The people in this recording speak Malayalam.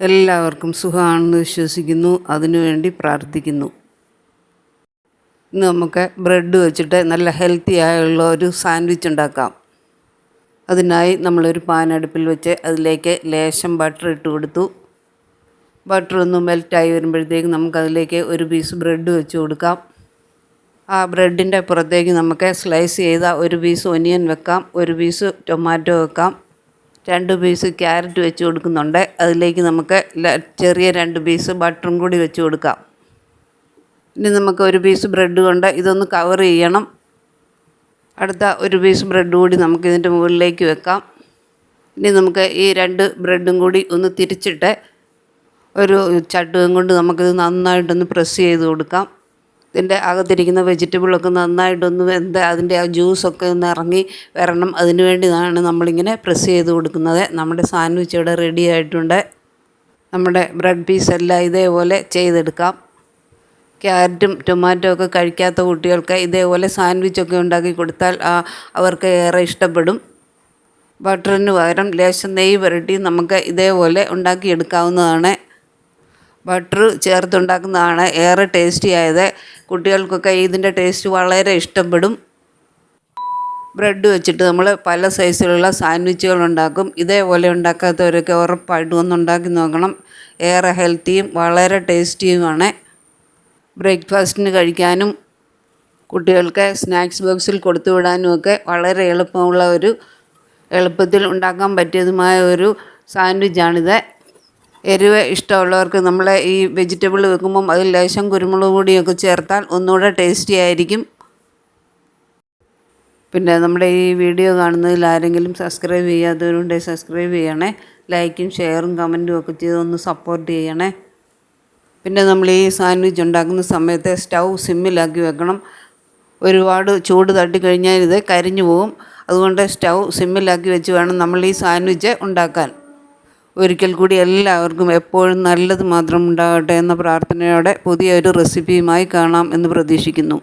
എല്ലാവർക്കും സുഖമാണെന്ന് വിശ്വസിക്കുന്നു. അതിനുവേണ്ടി പ്രാർത്ഥിക്കുന്നു. ഇന്ന് നമുക്ക് ബ്രെഡ് വെച്ചിട്ട് നല്ല ഹെൽത്തി ആയുള്ള ഒരു സാൻഡ്വിച്ച് ഉണ്ടാക്കാം. അതിനായി നമ്മളൊരു പാൻ അടുപ്പിൽ വെച്ച് അതിലേക്ക് ലേശം ബട്ടർ ഇട്ട് കൊടുത്തു. ബട്ടർ ഒന്ന് മെൽറ്റായി വരുമ്പോഴത്തേക്ക് നമുക്കതിലേക്ക് ഒരു പീസ് ബ്രെഡ് വെച്ച് കൊടുക്കാം. ആ ബ്രെഡിന്റെ പുറത്തേക്ക് നമുക്ക് സ്ലൈസ് ചെയ്ത ഒരു പീസ് ഒനിയൻ വെക്കാം ഒരു പീസ് ടൊമാറ്റോ വെക്കാം. രണ്ട് പീസ് ക്യാരറ്റ് വെച്ച് കൊടുക്കുന്നുണ്ട്. അതിലേക്ക് നമുക്ക് ചെറിയ രണ്ട് പീസ് ബട്ടറും കൂടി വെച്ച് കൊടുക്കാം. ഇനി നമുക്ക് ഒരു പീസ് ബ്രെഡ് കൊണ്ട് ഇതൊന്ന് കവർ ചെയ്യണം. അടുത്ത ഒരു പീസ് ബ്രെഡ് കൂടി നമുക്ക് ഇതിന്റെ മുകളിലേക്ക് വെക്കാം. ഇനി നമുക്ക് ഈ രണ്ട് ബ്രെഡും കൂടി ഒന്ന് തിരിച്ചിട്ട് ഒരു ചട്ടുകം കൊണ്ട് നമുക്കിത് നന്നായിട്ടൊന്ന് പ്രസ് ചെയ്ത് കൊടുക്കാം. ഇതിന്റെ അകത്തിരിക്കുന്ന വെജിറ്റബിളൊക്കെ നന്നായിട്ടൊന്ന് വെന്ത് അതിന്റെ ആ ജ്യൂസൊക്കെ ഒന്ന് ഇറങ്ങി വരണം. അതിനു വേണ്ടിയാണ് നമ്മളിങ്ങനെ പ്രസ് ചെയ്ത് കൊടുക്കുന്നത്. നമ്മുടെ സാൻഡ്വിച്ച് ഇവിടെ റെഡി ആയിട്ടുണ്ട്. നമ്മുടെ ബ്രെഡ് പീസ് എല്ലാം ഇതേപോലെ ചെയ്തെടുക്കാം. ക്യാരറ്റും ടൊമാറ്റോ ഒക്കെ കഴിക്കാത്ത കുട്ടികൾക്ക് ഇതേപോലെ സാൻഡ്വിച്ചൊക്കെ ഉണ്ടാക്കി കൊടുത്താൽ അവർക്ക് ഏറെ ഇഷ്ടപ്പെടും. ബട്ടറിന് പകരം ലേശം നെയ്യ് പുരട്ടി നമുക്ക് ഇതേപോലെ ഉണ്ടാക്കിയെടുക്കാവുന്നതാണ്. ബട്ടർ ചേർത്തുണ്ടാക്കുന്നതാണ് ഏറെ ടേസ്റ്റി ആയത്. കുട്ടികൾക്കൊക്കെ ഇതിന്റെ ടേസ്റ്റ് വളരെ ഇഷ്ടപ്പെടും. ബ്രെഡ് വെച്ചിട്ട് നമ്മൾ പല സൈസിലുള്ള സാൻഡ്വിച്ചുകൾ ഉണ്ടാക്കും. ഇതേപോലെ ഉണ്ടാക്കാത്തവരൊക്കെ ഉറപ്പായിട്ടും ഒന്ന് ഉണ്ടാക്കി നോക്കണം. ഏറെ ഹെൽത്തിയും വളരെ ടേസ്റ്റിയുമാണ്. ബ്രേക്ക്ഫാസ്റ്റിന് കഴിക്കാനും കുട്ടികൾക്ക് സ്നാക്സ് ബോക്സിൽ കൊടുത്തു വിടാനും ഒക്കെ വളരെ എളുപ്പമുള്ള ഒരു എളുപ്പത്തിൽ ഉണ്ടാക്കാൻ പറ്റിയതുമായ ഒരു സാൻഡ്വിച്ചാണിത് എരിവ് ഇഷ്ടമുള്ളവർക്ക് നമ്മൾ ഈ വെജിറ്റബിൾ വെക്കുമ്പം അതിൽ ലേശം കുരുമുളക് പൊടിയൊക്കെ ചേർത്താൽ ഒന്നുകൂടെ ടേസ്റ്റി ആയിരിക്കും. പിന്നെ നമ്മുടെ ഈ വീഡിയോ കാണുന്നതിൽ ആരെങ്കിലും സബ്സ്ക്രൈബ് ചെയ്യാത്തവരുണ്ടെങ്കിൽ സബ്സ്ക്രൈബ് ചെയ്യണേ. ലൈക്കും ഷെയറും കമന്റും ഒക്കെ ചെയ്ത് ഒന്ന് സപ്പോർട്ട് ചെയ്യണേ. പിന്നെ നമ്മൾ ഈ സാൻഡ്വിച്ച് ഉണ്ടാക്കുന്ന സമയത്ത് സ്റ്റൗ സിമ്മിലാക്കി വെക്കണം. ഒരുപാട് ചൂട് തട്ടിക്കഴിഞ്ഞാൽ ഇത് കരിഞ്ഞു പോകും. അതുകൊണ്ട് സ്റ്റൗ സിമ്മിലാക്കി വെച്ച് വേണം നമ്മൾ ഈ സാൻഡ്വിച്ച് ഉണ്ടാക്കാൻ. ഒരിക്കൽ കൂടി എല്ലാവർക്കും എപ്പോഴും നല്ലത് മാത്രം ഉണ്ടാകട്ടെ എന്ന പ്രാർത്ഥനയോടെ പുതിയൊരു റെസിപ്പിയുമായി കാണാം എന്ന് പ്രതീക്ഷിക്കുന്നു.